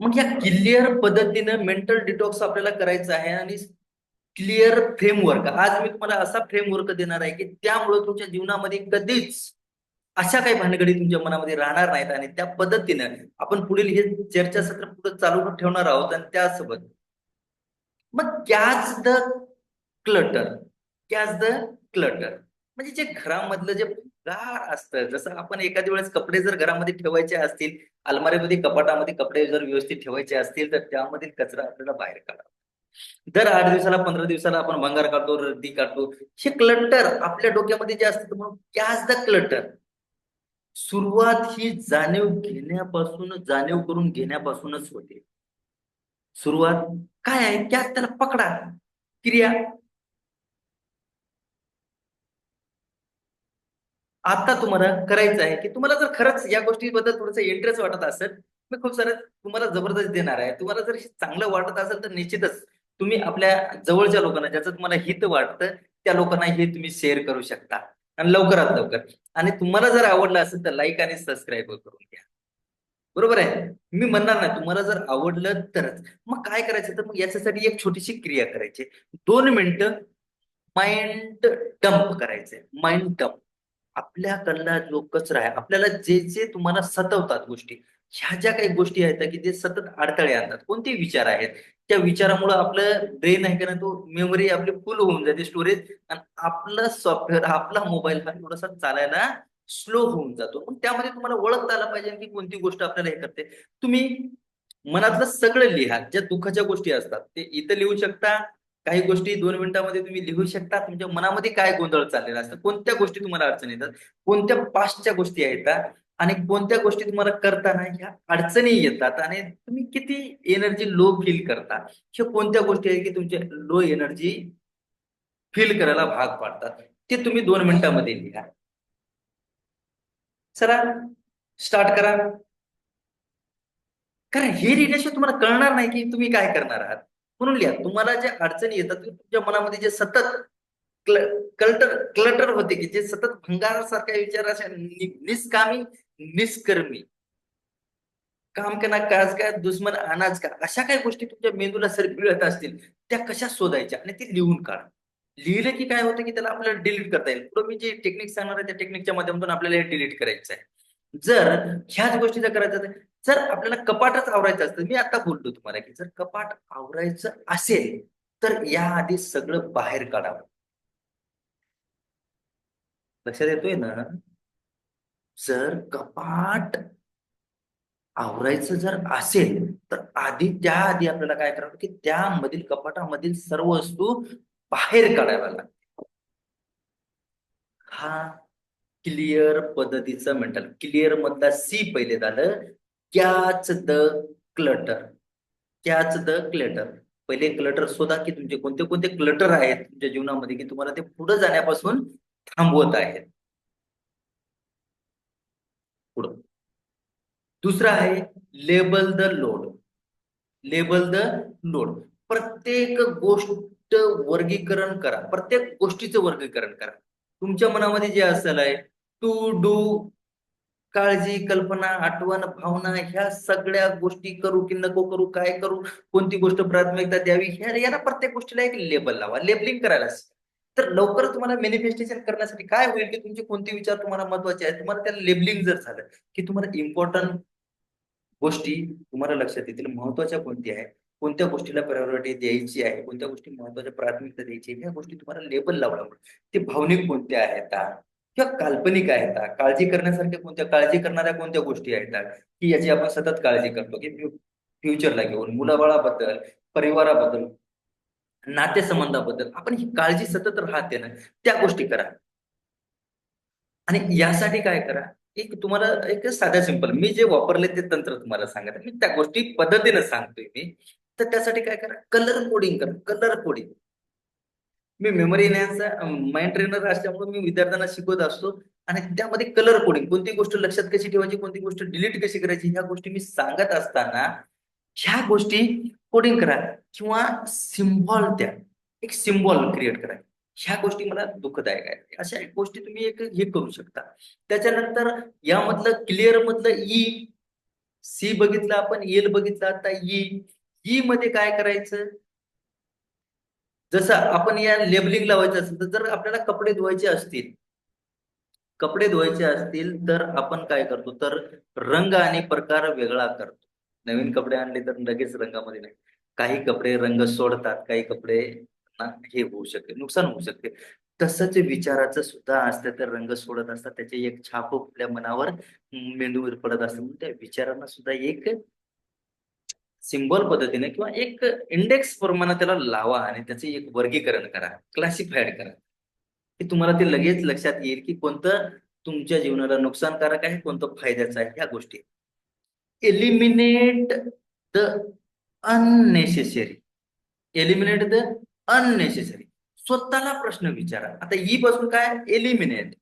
मग या क्लिअर पद्धतीनं मेंटल डिटॉक्स आपल्याला करायचं आहे आणि क्लिअर फ्रेमवर्क आज मी तुम्हाला असा फ्रेमवर्क देणार आहे की त्यामुळे तुमच्या जीवनामध्ये कधीच अशा काही भानगडी तुमच्या मनामध्ये राहणार नाहीत आणि त्या पद्धतीनं आपण पुढील हे चर्चासत्र पुढे चालू ठेवणार आहोत आणि त्यासोबत मग catch the clutter catch the clutter. म्हणजे जे घरामधलं जे गार असतं जसं आपण एखाद्या वेळेस कपडे जर घरामध्ये ठेवायचे असतील अलमारीमध्ये कपाटामध्ये कपडे जर व्यवस्थित ठेवायचे असतील तर त्यामधील कचरा आपल्याला बाहेर काढावा. दर आठ दिवसाला पंधरा दिवसाला आपण भंगार काढतो रद्दी काढतो. हे क्लटर आपल्या डोक्यामध्ये जे असतं म्हणून कॅच द क्लटर. सुरुवात ही जाणीव घेण्यापासून जाणीव करून घेण्यापासूनच होते. सुरुवात काय आहे? त्याच त्याला पकडा. क्रिया. आता तुम्हाला करायचं आहे की तुम्हाला जर खरंच या गोष्टीबद्दल थोडंसं इंटरेस्ट वाटत असेल मी खूप सारं तुम्हाला जबरदस्त देणार आहे. तुम्हाला जर चांगलं वाटत असेल तर निश्चितच तुम्ही आपल्या जवळच्या लोकांना ज्याचं तुम्हाला हित वाटतं त्या लोकांना हे तुम्ही शेअर करू शकता. आणि लवकरात लवकर. आणि तुम्हाला जर आवडलं असेल तर लाईक आणि सबस्क्राईब करून घ्या. बरोबर आहे? मी म्हणणार नाही तुम्हाला जर आवडलं तरच. मग काय करायचं? तर मग याच्यासाठी एक छोटीशी क्रिया करायची. दोन मिनिटं माइंड डंप करायचंय. माइंड डंप आपल्याकडला जो कचरा आहे आपल्याला जे जे तुम्हाला सतवतात गोष्टी ह्या ज्या काही गोष्टी आहेत की जे सतत अडथळे आणतात कोणते विचार आहेत त्या विचारामुळे आपलं ब्रेन आहे का ना तो मेमरी आपली फुल होऊन जाते स्टोरेज आणि आपलं सॉफ्टवेअर आपला मोबाईल हा थोडासा चालायला स्लो होऊन जातो. पण त्यामध्ये तुम्हाला ओळखता आला पाहिजे की कोणती गोष्ट आपल्याला हे करते. तुम्ही मनातलं सगळं लिहा ज्या दुःखाच्या गोष्टी असतात ते इथं लिहू शकता काही गोष्टी दोन मिनिटांमध्ये तुम्ही लिहू शकता. तुमच्या मनामध्ये काय गोंधळ चाललेला असतं? कोणत्या गोष्टी तुम्हाला अडचण येतात? कोणत्या पास्टच्या गोष्टी येतात आणि कोणत्या गोष्टी तुम्हाला करताना ह्या अडचणी येतात? आणि तुम्ही किती एनर्जी लो फील करता? हे कोणत्या गोष्टी आहेत की तुमच्या लो एनर्जी फील करायला भाग पाडतात? ते तुम्ही दोन मिनिटांमध्ये लिहा. चला स्टार्ट करा. कारण हे लिहिल्याशिवाय तुम्हाला कळणार नाही की तुम्ही काय करणार आहात. म्हणून लिहा. तुम्हाला ज्या अडचणी येतात तुमच्या मनामध्ये जे सतत क्लटर क्लटर होते की जे सतत भंगारासारख्या विचार अशा निष्कामी निष्कर्मी. काम के ना काज काय दुश्मन अनाज का अशा काही गोष्टी तुमच्या मेंदूला सरपिळत असतील त्या कशा शोधायच्या आणि ते लिहून काढा. लिहिलं की काय होतं की त्याला आपल्याला डिलीट करता येईल. पुढे मी जे टेक्निक सांगणार आहे त्या टेक्निकच्या माध्यमातून आपल्याला हे डिलीट करायचं आहे. जर ह्याच गोष्टीचा करायचं जर आपल्याला कपाटच आवरायचं असतं मी आता बोललो तुम्हाला की जर कपाट आवरायचं असेल तर याआधी सगळं बाहेर काढावं. लक्षात येतोय ना? जर कपाट आवरायचं जर असेल तर आधी त्याआधी आपल्याला काय करावं की त्यामधील कपाटामधील सर्व वस्तू बाहेर काढाव्या लागते हा क्लिअर पद्धतीचं मेंटल क्लिअर मधला सी पहिले झालं catch the clutter catch the clutter. पहिले क्लटर शोधा की तुमचे कोणते कोणते क्लटर आहेत तुमच्या जीवनामध्ये की तुम्हाला ते पुढे जाण्यापासून थांबवत आहेत. पुढं. दुसरं आहे label the load label the load प्रत्येक गोष्ट वर्गीकरण करा. प्रत्येक गोष्टीचं वर्गीकरण करा. तुमच्या मनामध्ये जे असेल आहे टू डू काळजी कल्पना आठवण भावना ह्या सगळ्या गोष्टी करू की नको करू काय करू कोणती गोष्ट प्राथमिकता द्यावी ह्या याला प्रत्येक गोष्टीला एक लेबल लावा लेबलिंग करायला तर लवकर तुम्हाला मॅनिफेस्टेशन करण्यासाठी काय होईल की तुमचे कोणते विचार तुम्हाला महत्त्वाचे आहेत तुम्हाला त्याला लेबलिंग जर झालं की तुम्हाला इम्पॉर्टंट गोष्टी तुम्हाला लक्षात येतील महत्त्वाच्या कोणत्या आहेत कोणत्या गोष्टीला प्रायोरिटी द्यायची आहे कोणत्या गोष्टी महत्त्वाच्या प्राथमिकता द्यायची आहे ह्या गोष्टी तुम्हाला लेबल लावला ते भावनिक कोणत्या आहेत? किंवा काल्पनिक आहेत काळजी करण्यासारख्या कोणत्या काळजी करणाऱ्या कोणत्या गोष्टी आहेत की याची आपण सतत काळजी करतो की फ्युचरला घेऊन मुलाबाळाबद्दल परिवाराबद्दल नातेसंबंधाबद्दल आपण ही काळजी सतत राहते ना त्या गोष्टी करा. आणि यासाठी काय करा एक तुम्हाला एक साध्या सिंपल मी जे वापरले ते तंत्र तुम्हाला सांगत मी त्या गोष्टी पद्धतीने सांगतोय मी तर त्यासाठी काय करा कलर कोडिंग करा कलर कोडिंग मी मेमरी येण्याचा माइंड ट्रेनर असल्यामुळे मी विद्यार्थ्यांना शिकवत असतो. आणि त्यामध्ये कलर कोडिंग कोणती गोष्ट लक्षात कशी ठेवायची कोणती गोष्ट डिलीट कशी करायची ह्या गोष्टी मी सांगत असताना ह्या गोष्टी कोडिंग करा किंवा सिम्बॉल द्या. एक सिम्बॉल क्रिएट करा. ह्या गोष्टी मला दुःखदायक आहेत. अशा गोष्टी तुम्ही एक हे करू शकता. त्याच्यानंतर यामधलं क्लिअर मधलं e, ई सी बघितलं आपण एल बघितलं आता ई ई मध्ये काय करायचं? जसं आपण या लेबलिंग लावायचं असेल तर जर आपल्याला कपडे धुवायचे असतील कपडे धुवायचे असतील तर आपण काय करतो? तर रंग आणि प्रकार वेगळा करतो. नवीन कपडे आणले तर लगेच रंगामध्ये नाही. काही कपडे रंग सोडतात काही कपडे हे होऊ शकते नुकसान होऊ शकते. तसंच विचाराचं सुद्धा असतं तर रंग सोडत असतात त्याचे एक छाप आपल्या मनावर मेंदूवर पडत असतं. म्हणून त्या विचारांना सुद्धा एक सिम्बॉल पद्धतीने किंवा एक इंडेक्स प्रमाणात त्याला लावा आणि त्याचे एक वर्गीकरण करा क्लासिफाईड करा. की तुम्हाला ते लगेच लक्षात येईल की कोणतं तुमच्या जीवनाला नुकसानकारक आहे कोणतं फायद्याचं आहे ह्या गोष्टी. Eliminate the unnecessary eliminate the unnecessary स्वतःला प्रश्न विचारा. आता ई पासून काय? एलिमिनेट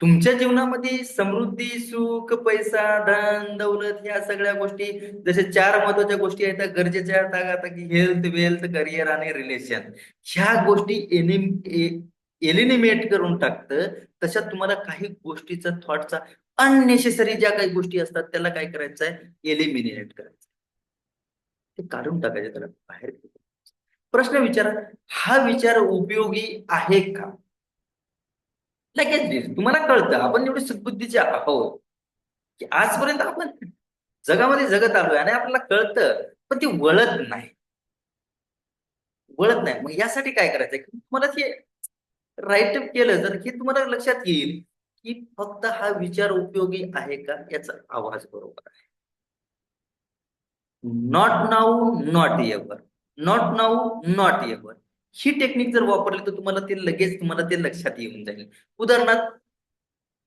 तुमच्या जीवनामध्ये समृद्धी सुख पैसा धन दौलत ह्या सगळ्या गोष्टी जसे चार महत्त्वाच्या गोष्टी आहेत त्या गरजेच्या आहेत. आता की हेल्थ वेल्थ करिअर आणि रिलेशन ह्या गोष्टी एलिनिमेट e-, करून टाकतं. तशात तुम्हाला काही गोष्टीचा थॉटचा अननेसेसरी ज्या काही गोष्टी असतात त्याला काय करायचं आहे? एलिमिनेट करायचं ते काढून टाकायचे त्याला बाहेर प्रश्न विचारा हा विचार उपयोगी आहे का? लगेच तुम्हाला कळतं. आपण एवढे सद्बुद्धीचे आहोत की आजपर्यंत आपण जगामध्ये जगत आलोय आणि आपल्याला कळतं पण ते वळत नाही. वळत नाही. मग यासाठी काय करायचं? तुम्हाला ते राईट केलं तर हे तुम्हाला लक्षात येईल की फक्त हा विचार उपयोगी आहे का? याचा आवाज बरोबर आहे. Not now not ever not now not ever he technique जर वापरली तर तुम्हाला ते लगेच तुम्हाला ते लक्षात येऊन जाईल. उदाहरणार्थ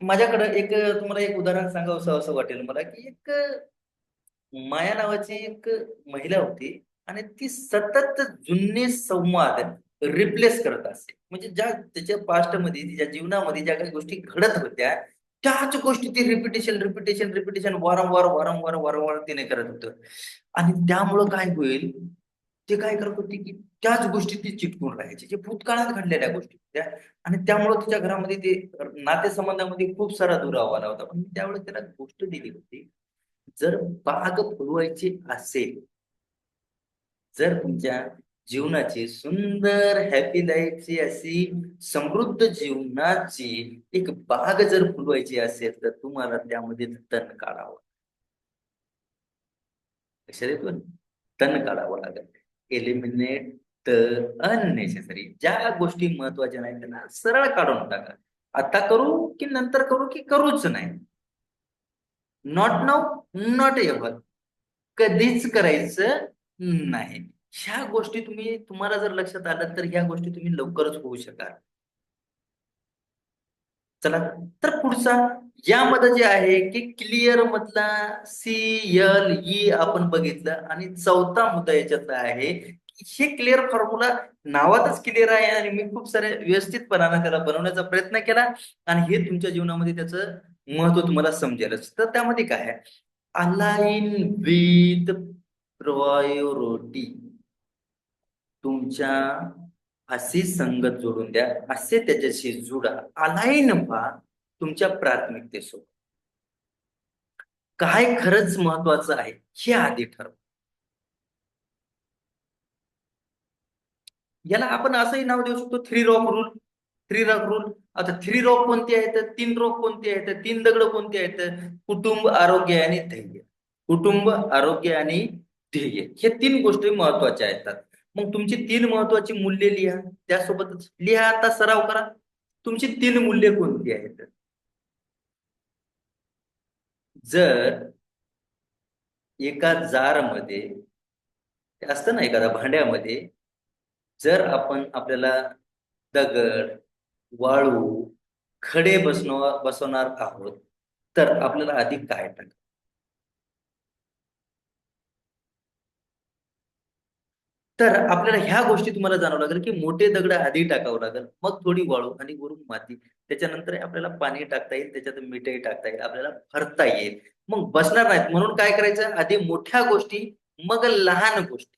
माझ्याकडे एक तुम्हाला एक उदाहरण सांगा असं वाटेल मला की एक माया नावाची एक महिला होती आणि ती सतत जुने संवाद रिप्लेस करत असे. म्हणजे ज्या त्याच्या पास्टमध्ये तिच्या जीवनामध्ये ज्या काही गोष्टी घडत होत्या त्याच गोष्टी ती रिपिटेशन रिपिटेशन रिपिटेशन वारंवार वारंवार वारंवार तिने करत होत. आणि त्यामुळं काय होईल? ते काय करत होते की त्याच गोष्टी ती चिटकून राहायची. जे भूतकाळात घडलेल्या गोष्टी होत्या. आणि त्यामुळे तिच्या घरामध्ये ते नातेसंबंधामध्ये खूप सारा दुरावा आला होता. पण त्यावेळेस त्याला गोष्ट दिली होती. जर बाग फुलवायची असेल जर तुमच्या जीवनाची सुंदर हॅपी लाईफची अशी समृद्ध जीवनाची एक बाग जर फुलवायची असेल तर तुम्हाला त्यामध्ये तण काढावं. लक्षात येतो? तण काढावं लागेल. एलिमिनेट द अननेसेसरी ज्या गोष्टी महत्त्वाच्या नाही त्यांना सरळ काढून टाका. आता करू की नंतर करू की करूच नाही? नॉट नाऊ नॉट एव्हर कधीच करायचं नाही. ह्या गोष्टी तुम्ही तुम्हाला जर लक्षात आलं तर ह्या गोष्टी तुम्ही लवकरच होऊ शकाल. चला. तर पुढचा यामध्ये जे आहे की क्लिअर मधला सी एल ई आपण बघितलं. आणि चौथा मुद्दा याच्यातला आहे हे क्लिअर फॉर्म्युला नावातच क्लिअर आहे आणि मी खूप सारे व्यवस्थितपणानं त्याला बनवण्याचा प्रयत्न केला. आणि हे तुमच्या जीवनामध्ये त्याचं महत्त्व तुम्हाला समजेलच. तर त्यामध्ये काय आहे? Align with priority. तुमच्या अशी संगत जोडून द्या असे त्याच्याशी जुडा. आलाय नफा तुमच्या प्राथमिकतेसोबत. काय खरंच महत्वाचं आहे हे आधी ठरव. याला आपण असंही नाव देऊ शकतो three rock rule three rock rule आता थ्री रॉक कोणते आहेत? तीन रॉक कोणते आहेत? तीन दगड कोणते आहेत? कुटुंब आरोग्य आणि ध्येय. कुटुंब आरोग्य आणि ध्येय. हे तीन गोष्टी महत्त्वाच्या आहेत मग तुमची तीन महत्वाची मूल्य लिहा. त्यासोबतच लिहा आता सराव करा. तुमची तीन मूल्य कोणती आहेत? जर एका जारमध्ये असतं ना एखाद्या भांड्यामध्ये जर आपण आपल्याला दगड वाळू खडे बसवणार बसवणार आहोत तर आपल्याला आधी काय टाक तर आपल्याला ह्या गोष्टी तुम्हाला जाणवं लागेल की मोठे दगड आधी टाकावं लागेल मग थोडी वाळू आणि वरून माती. त्याच्यानंतर आपल्याला पाणी टाकता येईल त्याच्यात मिठही टाकता येईल आपल्याला भरता येईल. मग बसणार नाहीत म्हणून काय करायचं? आधी मोठ्या गोष्टी मग लहान गोष्टी.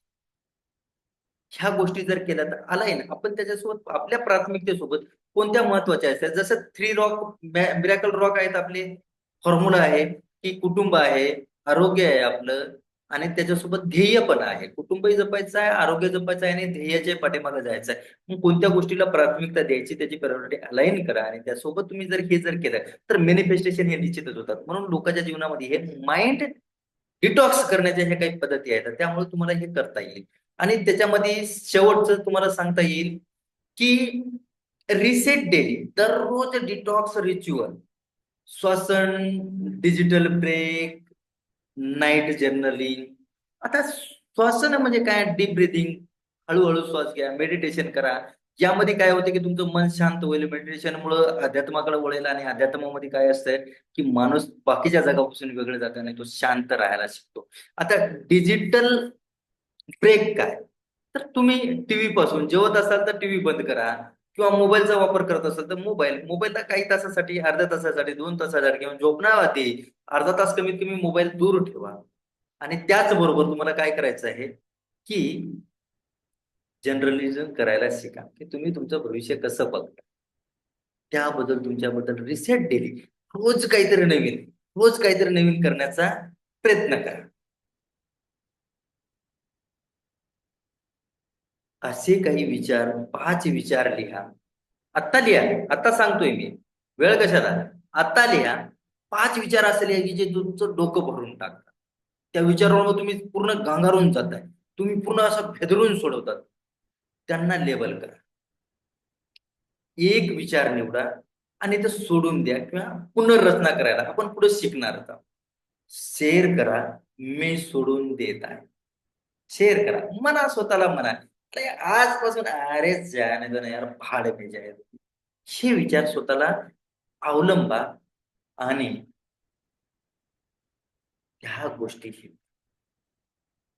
ह्या गोष्टी जर केल्या तर आलाय ना आपण त्याच्यासोबत आपल्या प्राथमिकतेसोबत कोणत्या महत्त्वाच्या असतात जसं थ्री रॉक मिरॅकल रॉक आहेत आपले. फॉर्म्युला आहे की कुटुंब आहे आरोग्य आहे आपलं आणि त्याच्यासोबत ध्येय पण आहे. कुटुंबही जपायचं आहे आरोग्य जपायचं आहे आणि ध्येयाच्या पाठीमागे जायचं आहे. मग कोणत्या गोष्टीला प्राथमिकता द्यायची त्याची प्रायोरिटी अलाईन करा आणि त्यासोबत तुम्ही जर हे जर केलं तर मॅनिफेस्टेशन हे निश्चितच होतात. म्हणून लोकांच्या जीवनामध्ये हे माइंड डिटॉक्स करण्याच्या ह्या काही पद्धती आहेत. त्यामुळे तुम्हाला हे करता येईल. आणि त्याच्यामध्ये शेवटचं तुम्हाला सांगता येईल की रिसेट डेली दररोज डिटॉक्स रिच्युअल श्वासन डिजिटल ब्रेक नाईट जर्नलिंग. आता श्वासन म्हणजे काय? Deep breathing. हळूहळू श्वास घ्या मेडिटेशन करा. यामध्ये काय होतं की तुमचं मन शांत होईल. मेडिटेशनमुळे अध्यात्माकडे वळेल आणि अध्यात्मामध्ये काय असतं की माणूस बाकीच्या जगापासून वेगळं जात नाही. तो शांत राहायला शिकतो. आता डिजिटल ब्रेक काय? तर तुम्ही टीव्ही पासून जेवत असाल तर टीव्ही बंद करा. किंवा मोबाईलचा वापर करत असाल तर मोबाईल. मोबाईलला काही तासासाठी अर्ध्या तासासाठी दोन तासासाठी किंवा झोपण्याआधी अर्धा तास कमीत कमी मोबाईल दूर ठेवा. आणि त्याचबरोबर तुम्हाला काय करायचं आहे की जर्नलिझम करायला शिका. की तुम्ही तुमचं भविष्य कसं बघता. त्याबद्दल तुमच्याबद्दल रिसेट डेली रोज काहीतरी नवीन. रोज काहीतरी नवीन करण्याचा प्रयत्न करा. असे काही विचार पाच विचार लिहा. आत्ता लिहा. आत्ता सांगतोय मी. वेळ कशाला? आत्ता लिहा. पाच विचार असे लिहा की जे तुमचं डोकं भरून टाकतात. त्या विचारावर तुम्ही पूर्ण गांगारून जाताय. तुम्ही पूर्ण असं भेदरून सोडवतात. त्यांना लेबल करा. एक विचार निवडा आणि ते सोडून द्या किंवा पुनर्रचना करायला. आपण पुढे शिकणार आहोत. शेअर करा. मी सोडून देत आहे. शेअर करा. मना स्वतःला म्हणा अरे आजपासून अरे जाने दो यार भाड में जाए हे विचार स्वतःला अवलंबा आणि ह्या गोष्टी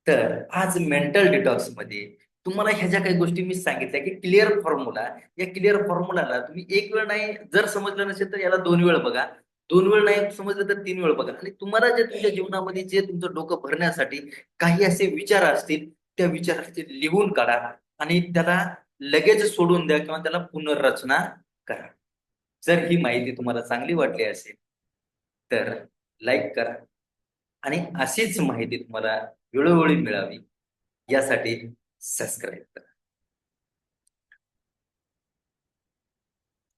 तर आज मेंटल डिटॉक्समध्ये तुम्हाला ह्या ज्या काही गोष्टी मी सांगितल्या की क्लिअर फॉर्म्युला या क्लिअर फॉर्म्युलाला तुम्ही एक वेळ नाही जर समजलं नसेल तर याला दोन वेळ बघा. दोन वेळ नाही समजलं तर तीन वेळ बघा. आणि तुम्हाला जे तुमच्या जीवनामध्ये जे तुमचं डोकं भरण्यासाठी काही असे विचार असतील त्या विचाराचे लिहून काढा आणि त्याला लगेच सोडून द्या किंवा त्याला पुनर्रचना करा. जर ही माहिती तुम्हाला चांगली वाटली असेल तर लाईक करा. आणि अशीच माहिती तुम्हाला वेळोवेळी मिळावी यासाठी सबस्क्राईब करा.